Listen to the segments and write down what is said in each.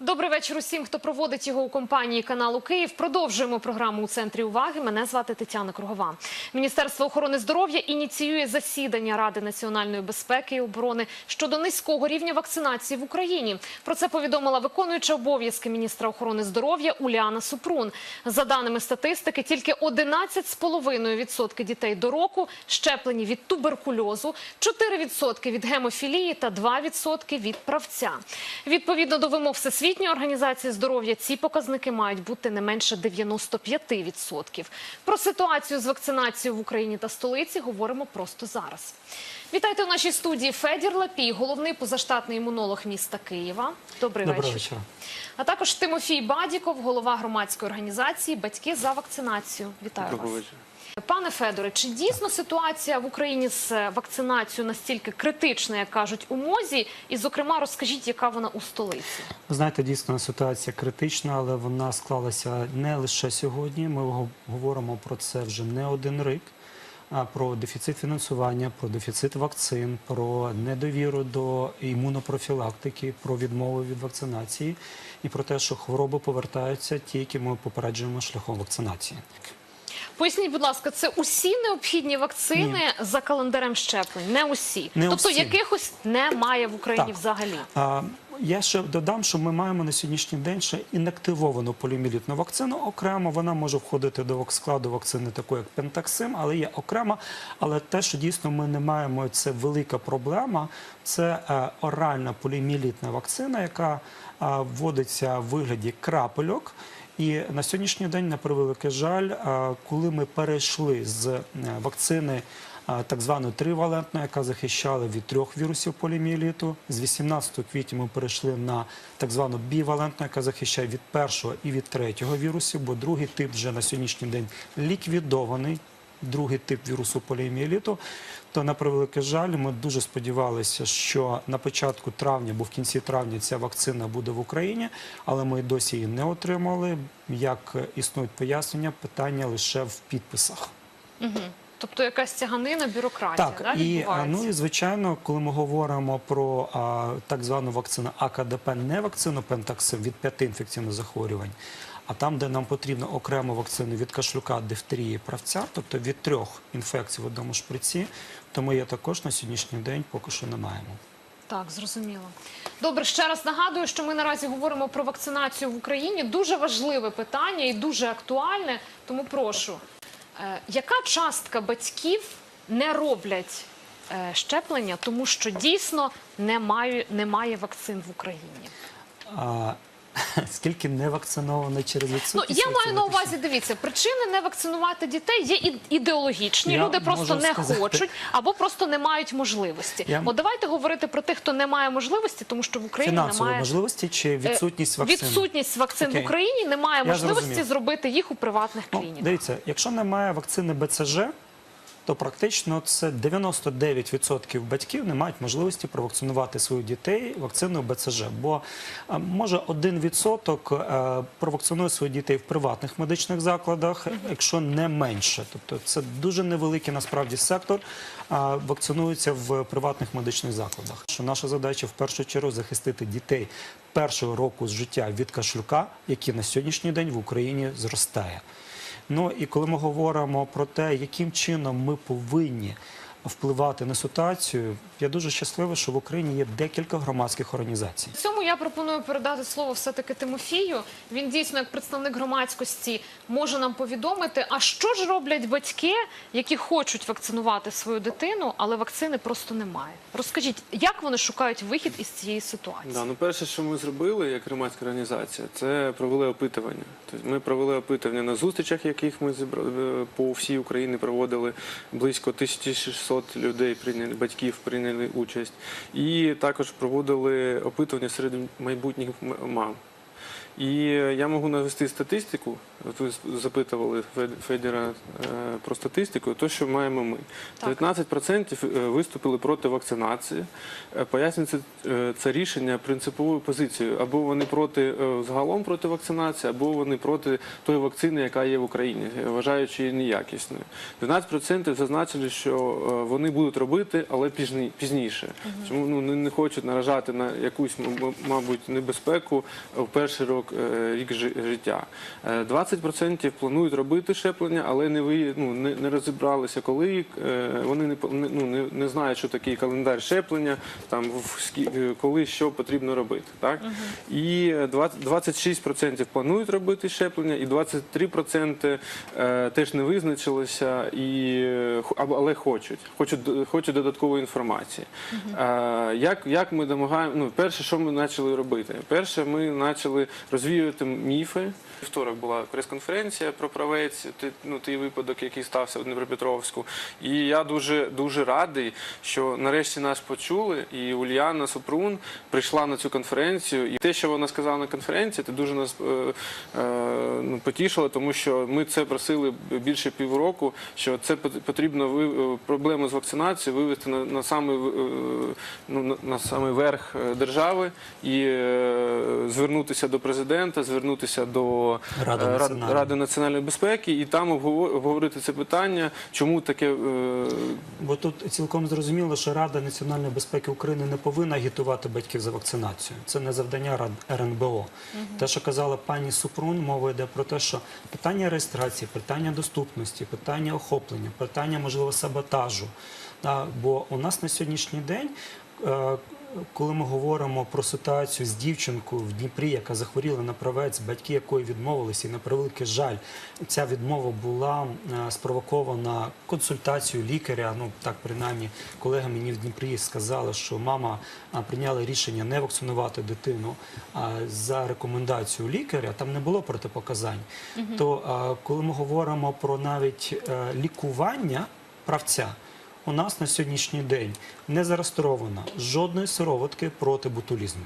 Добрий вечір усім, хто проводить його у компанії каналу Київ. Продовжуємо програму у центрі уваги. Мене звати Тетяна Кругова. Міністерство охорони здоров'я ініціює засідання Ради національної безпеки і оборони щодо низького рівня вакцинації в Україні. Про це повідомила виконуюча обов'язки міністра охорони здоров'я Уляна Супрун. За даними статистики, тільки 11,5% дітей до року щеплені від туберкульозу, 4% від гемофілії та 2% від правця. Відповідно до вимог Всесвітньої організації здоров'я, ці показники мають бути не менше 95%. Про ситуацію з вакцинацією в Україні та столиці говоримо просто зараз. Вітайте у нашій студії Федір Лапій, головний позаштатний імунолог міста Києва. Добрий Доброго вечір. вечора. А також Тимофій Бадіков, голова громадської організації Батьки за вакцинацію. Вітаю Доброго вас. вечора. Пане Федоре, чи дійсно ситуація в Україні з е, вакцинацією настільки критична, як кажуть у мозі? І, зокрема, розкажіть, яка вона у столиці? Ви знаєте, дійсно ситуація критична, але вона склалася не лише сьогодні. Ми говоримо про це вже не один рік. Про дефіцит фінансування, про дефіцит вакцин, про недовіру до імунопрофілактики, про відмову від вакцинації і про те, що хвороби повертаються ті, які ми попереджуємо шляхом вакцинації. Поясніть, будь ласка, це усі необхідні вакцини за календарем щеплень? Не усі. Не тобто усі. якихось немає в Україні Так. взагалі. А, Я ще додам, що ми маємо на сьогоднішній день ще інактивовану поліоміелітну вакцину. Окремо вона може входити до складу вакцини, такої як Пентаксим, але є окрема. Але те, що дійсно ми не маємо, це велика проблема. Це е, оральна поліоміелітна вакцина, яка е, вводиться в вигляді крапельок. І на сьогоднішній день, на превеликий жаль, коли ми перейшли з е, вакцини так звану тривалентну, яка захищала від трьох вірусів поліміеліту. З 18 квітня ми перейшли на так звану бівалентну, яка захищає від першого і від третього вірусів, бо другий тип вже на сьогоднішній день ліквідований. Другий тип вірусу поліоміеліту, то на превеликий жаль, ми дуже сподівалися, що на початку травня або в кінці травня ця вакцина буде в Україні, але ми досі її не отримали. Як існують пояснення, питання лише в підписах. Тобто якась тяганина, бюрократія Так, да, і, відбувається? ну і звичайно, коли ми говоримо про а, так звану вакцину АКДП, не вакцину Пентаксим від п'яти інфекційних захворювань, а там, де нам потрібно окрему вакцину від кашлюка, дифтерії, правця, тобто від трьох інфекцій в одному шприці, то ми її також на сьогоднішній день поки що не маємо. Так, зрозуміло. Добре, ще раз нагадую, що ми наразі говоримо про вакцинацію в Україні. Дуже важливе питання і дуже актуальне. Тому прошу, е, яка частка батьків не роблять е, щеплення, тому що дійсно немає, немає вакцин в Україні? А, скільки не вакциновано через Ну відсутність? я маю на увазі, дивіться, причини не вакцинувати дітей є і- ідеологічні. Я Люди просто не сказати- хочуть або просто не мають можливості. Я- От давайте говорити про тих, хто не має можливості, тому що в Україні Фінансової немає можливості чи Е, відсутність вакцин? Відсутність вакцин Окей. в Україні немає Я можливості зрозумів. зробити їх у приватних Ну, клініках. дивіться, якщо немає вакцини БЦЖ, то практично це 99% батьків не мають можливості провакцинувати своїх дітей вакциною БЦЖ. Бо може 1% е, провакцинує своїх дітей в приватних медичних закладах, якщо не менше. Тобто це дуже невеликий насправді сектор вакцинується в приватних медичних закладах. Що наша задача в першу чергу захистити дітей першого року з життя від кашлюка, який на сьогоднішній день в Україні зростає. Ну і коли ми говоримо про те, яким чином ми повинні впливати на ситуацію, я дуже щасливий, що в Україні є декілька громадських організацій. В цьому я пропоную передати слово все-таки Тимофію. Він дійсно, як представник громадськості, може нам повідомити, а що ж роблять батьки, які хочуть вакцинувати свою дитину, але вакцини просто немає. Розкажіть, як вони шукають вихід із цієї ситуації? Да, ну перше, що ми зробили як громадська організація, це провели опитування. Тобто ми провели опитування на зустрічах, яких ми е, по всій Україні проводили. Близько 1600 людей прийняли батьків прийняли участь. І також проводили опитування серед майбутніх мам. І я можу навести статистику. Ви запитували Фед- Федіра е, про статистику, то що маємо ми. Так. 19% виступили проти вакцинації. Е, Пояснюється е, це рішення принциповою позицією. Або вони проти е, загалом проти вакцинації, або вони проти тої вакцини, яка є в Україні, е, вважаючи її неякісною. 12% зазначили, що е, вони будуть робити, але пізні- пізніше. Чому ну, не, хочуть наражати на якусь, мабуть, небезпеку в перший рік, е, рік життя. Е, 20% планують робити щеплення, але не ви ну не, не розібралися, коли е, вони не ну, не, не знають, що такий календар щеплення, там в е, коли що потрібно робити. Так і е, 20 26% планують робити щеплення, і 23% е, теж не визначилися, і е, але хочуть, хочуть хочуть додаткової інформації. Е, Як, як ми домагаємо? Ну, перше, що ми почали робити? Перше, ми почали розвіювати міфи. Вівторок була прес-конференція про правець, ну, той випадок, який стався в Дніпропетровську. І я дуже дуже радий, що нарешті нас почули, і Ульяна Супрун прийшла на цю конференцію. І те, що вона сказала на конференції, це дуже нас е, е, ну, потішило, тому що ми це просили більше півроку, що це пот- потрібно ви- е, проблему з вакцинацією вивести на, на самий е, ну, на, на самий верх е, держави і е, звернутися до президента, звернутися до Ради е, національної. Ради національної безпеки і там обговорити це питання, чому таке е, Бо тут цілком зрозуміло, що Рада національної безпеки України не повинна агітувати батьків за вакцинацію. Це не завдання Рад РНБО. Те, що казала пані Супрун, мова йде про те, що питання реєстрації, питання доступності, питання охоплення, питання можливо саботажу. Бо у нас на сьогоднішній день. Е, Коли ми говоримо про ситуацію з дівчинкою в Дніпрі, яка захворіла на правець, батьки якої відмовилися, і на превеликий жаль, ця відмова була е, спровокована консультацією лікаря. Ну так принаймні, колеги мені в Дніпрі сказали, що мама прийняла рішення не вакцинувати дитину за рекомендацією лікаря. Там не було протипоказань. То коли ми говоримо про навіть е, лікування правця. У нас на сьогоднішній день не зареєстровано жодної сироватки проти ботулізму.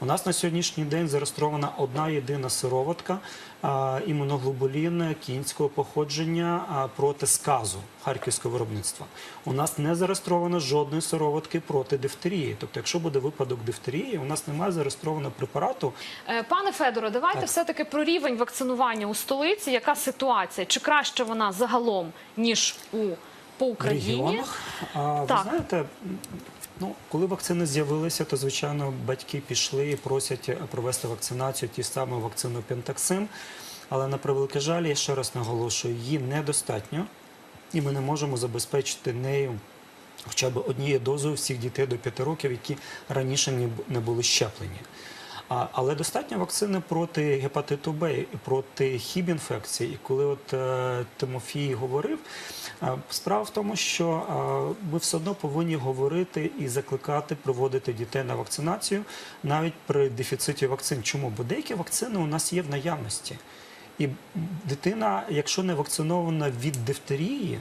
У нас на сьогоднішній день зареєстрована одна єдина сироватка а, імуноглобулін кінського походження а, проти сказу харківського виробництва. У нас не зареєстровано жодної сироватки проти дифтерії. Тобто, якщо буде випадок дифтерії, у нас немає зареєстрованого препарату, Е, Пане Федоре, давайте Так. все-таки про рівень вакцинування у столиці. Яка ситуація? Чи краще вона загалом, ніж у по Україні? регіонах. А, Так. ви знаєте, ну коли вакцини з'явилися, то звичайно батьки пішли і просять е, провести вакцинацію ті саме вакцину Пентаксим. Але на превеликий жаль, я ще раз наголошую, її недостатньо, і ми не можемо забезпечити нею. Хоча б однією дозою всіх дітей до 5 років, які раніше не були щеплені. Але достатньо вакцини проти гепатиту Б і проти хіб-інфекції. І коли от е, Тимофій говорив, е, справа в тому, що е, ми все одно повинні говорити і закликати проводити дітей на вакцинацію навіть при дефіциті вакцин. Чому? Бо деякі вакцини у нас є в наявності. І дитина, якщо не вакцинована від дифтерії,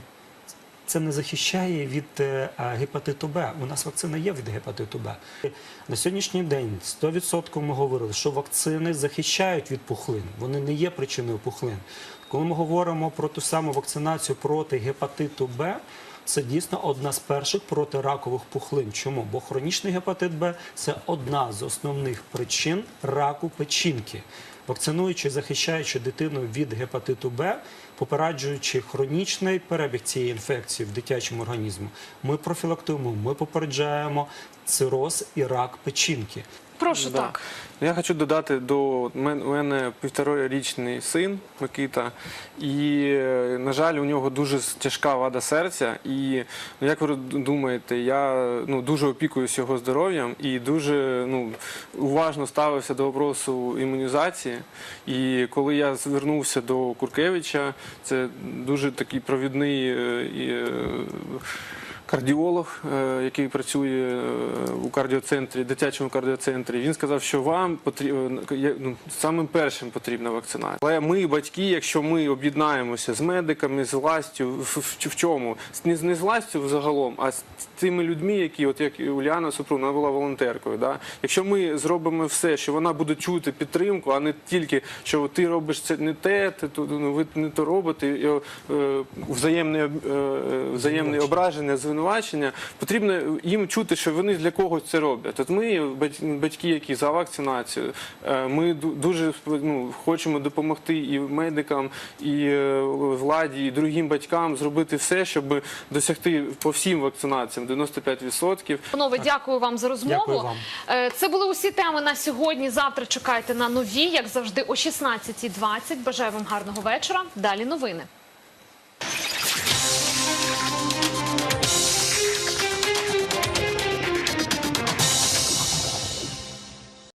це не захищає від е, гепатиту Б. У нас вакцина є від гепатиту Б. На сьогоднішній день 100% ми говорили, що вакцини захищають від пухлин. Вони не є причиною пухлин. Коли ми говоримо про ту саму вакцинацію проти гепатиту Б, це дійсно одна з перших протиракових пухлин. Чому? Бо хронічний гепатит Б це одна з основних причин раку печінки. Вакцинуючи, захищаючи дитину від гепатиту Б, попереджуючи хронічний перебіг цієї інфекції в дитячому організмі, ми профілактуємо, ми попереджаємо цироз і рак печінки. Прошу Да. так. Я хочу додати до мен- у мене півторарічний син Микита, і е, на жаль, у нього дуже с- тяжка вада серця. І ну, як ви думаєте, я ну дуже опікуюсь його здоров'ям і дуже ну уважно ставився до вопросу імунізації. І коли я звернувся до Куркевича, це дуже такий провідний. е, і, е, кардіолог, е, який працює е, у кардіоцентрі, дитячому кардіоцентрі. Він сказав, що вам потрібно ну, самим першим потрібна вакцинація. Але ми, батьки, якщо ми об'єднаємося з медиками, з властю, в, в, в чому? Не, з- не з властю загалом, а з тими людьми, які, от як Уляна Супрун, вона була волонтеркою. Да? Якщо ми зробимо все, що вона буде чути підтримку, а не тільки що ти робиш це не те, ти ну, ви не то робите, і, е, взаємне, е, взаємне ображення, звинувачення. Потрібно їм чути, що вони для когось це роблять. От ми, бать- батьки, які за вакцинацію, е, ми дуже ну, хочемо допомогти і медикам, і е, владі, і другим батькам зробити все, щоб досягти по всім вакцинаціям 95%. Панове, дякую вам за розмову. Дякую вам. Е, Це були усі теми на сьогодні. Завтра чекайте на нові, як завжди, о 16.20. Бажаю вам гарного вечора. Далі новини.